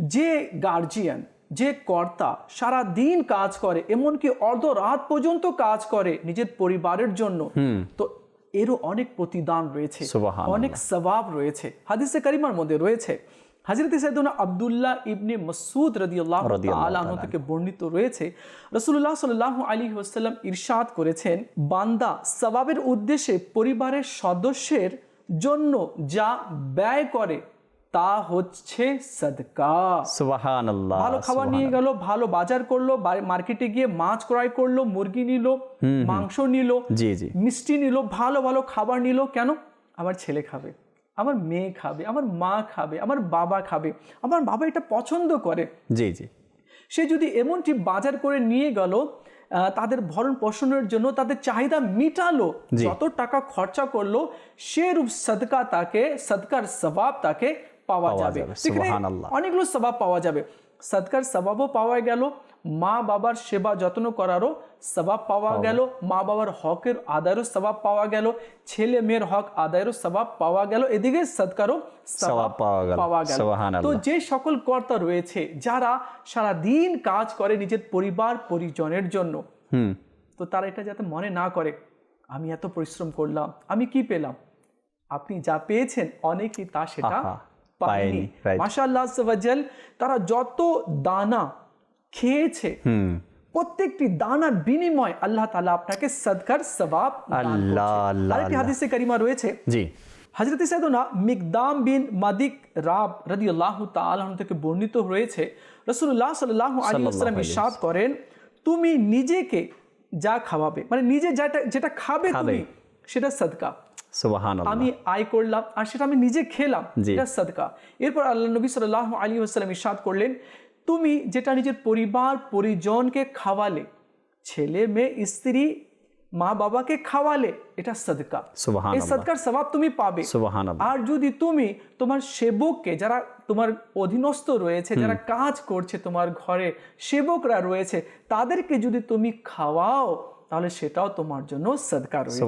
যে গার্জিয়ান যে কর্তা সারা দিন কাজ করে এমনকি অর্ধ রাত পর্যন্ত কাজ করে নিজের পরিবারের জন্য তো এরও অনেক প্রতিদান রয়েছে অনেক সবাব রয়েছে। হাদিসে কারিমার মধ্যে রয়েছে হাজরত আব্দুল্লাহ ইবনে মাসুদ রাদিয়াল্লাহু রাদিয়াল্লাহু থেকে বর্ণিত রয়েছে রাসূলুল্লাহ সাল্লাল্লাহু আলাইহি ওয়াসাল্লাম ইরশাদ করেছেন বান্দা সওয়াবের উদ্দেশ্যে পরিবারের সদস্যের জন্য যা ব্যয় করে তা হচ্ছে সদকা। সুবাহান ভালো খাবার নিয়ে গেল ভালো বাজার করল মার্কেটে গিয়ে মাছ ক্রয় করল মুরগি নিল মাংস নিল জি জি। মিষ্টি নিল ভালো ভালো খাবার নিল কেন? আমার ছেলে খাবে আমার মেয়ে খাবে আমার মা খাবে আমার বাবা খাবে আমার বাবা এটা পছন্দ করে। জি জি। সে যদি এমনটি বাজার করে নিয়ে গেল তাদের ভরণ পোষণের জন্য তাদের চাহিদা মিটালো যত টাকা খরচা করল সেরূপ সদকা তাকে সদকার সবাব তাকে পাওয়া যাবে। সেখানে অনেকগুলো সবাব পাওয়া যাবে। সদকার সবাবও পাওয়া গেল মা বাবার সেবা যত্ন করারও সবাব পাওয়া গেল মা বাবার হকের আদায়েরও সবাব পাওয়া গেল ছেলে মেয়ের হক আদায়েরও সবাব পাওয়া গেল এদিকে সদকারও সবাব সওয়াব পাওয়া গেল। তো যে সকল কর্তা রয়েছে যারা সারা দিন কাজ করে নিজের পরিবার পরিজনের জন্য হুম। তো তারা এটা যাতে মনে না করে আমি এত পরিশ্রম করলাম আমি কি পেলাম? আপনি যা পেয়েছেন অনেকেই তা সেটা পায়নি। আল্লাহ তারা যত দানা খেয়েছে প্রত্যেকটি দানার বিনিময় আল্লাহ তাআলা আপনাকে সদকার সবাব আল্লাহ, আল্লাহ, হাদিসে কারিমা রয়েছে। জি। হজরত সৈদনা মিকদাম বিন মাদিক রাব রদি আল্লাহ তালন থেকে বর্ণিত রয়েছে রসুল্লাহ সাল্লাহ আলী আসসালাম ইরশাদ করেন তুমি নিজেকে যা খাওয়াবে মানে নিজে যেটা যেটা খাবে। তুমি সেটা সদকা। আমি আয় করলাম আর সেটা আমি নিজে খেলাম। এটা সদকা। এরপর আল্লাহ নবী সাল্লাহ আলী আসসালাম ইরশাদ করলেন তুমি যেটা নিজের পরিবার পরিজনকে খাওয়ালে ছেলে মেয়ে স্ত্রী মা বাবাকে খাওয়ালে এটা সদকা। এই সদকার সবাব তুমি পাবে। আর যদি তুমি তোমার সেবককে যারা তোমার অধীনস্থ রয়েছে যারা কাজ করছে তোমার ঘরে সেবকরা রয়েছে তাদেরকে যদি তুমি খাওয়াও তাহলে সেটাও তোমার জন্য সদকা রয়েছে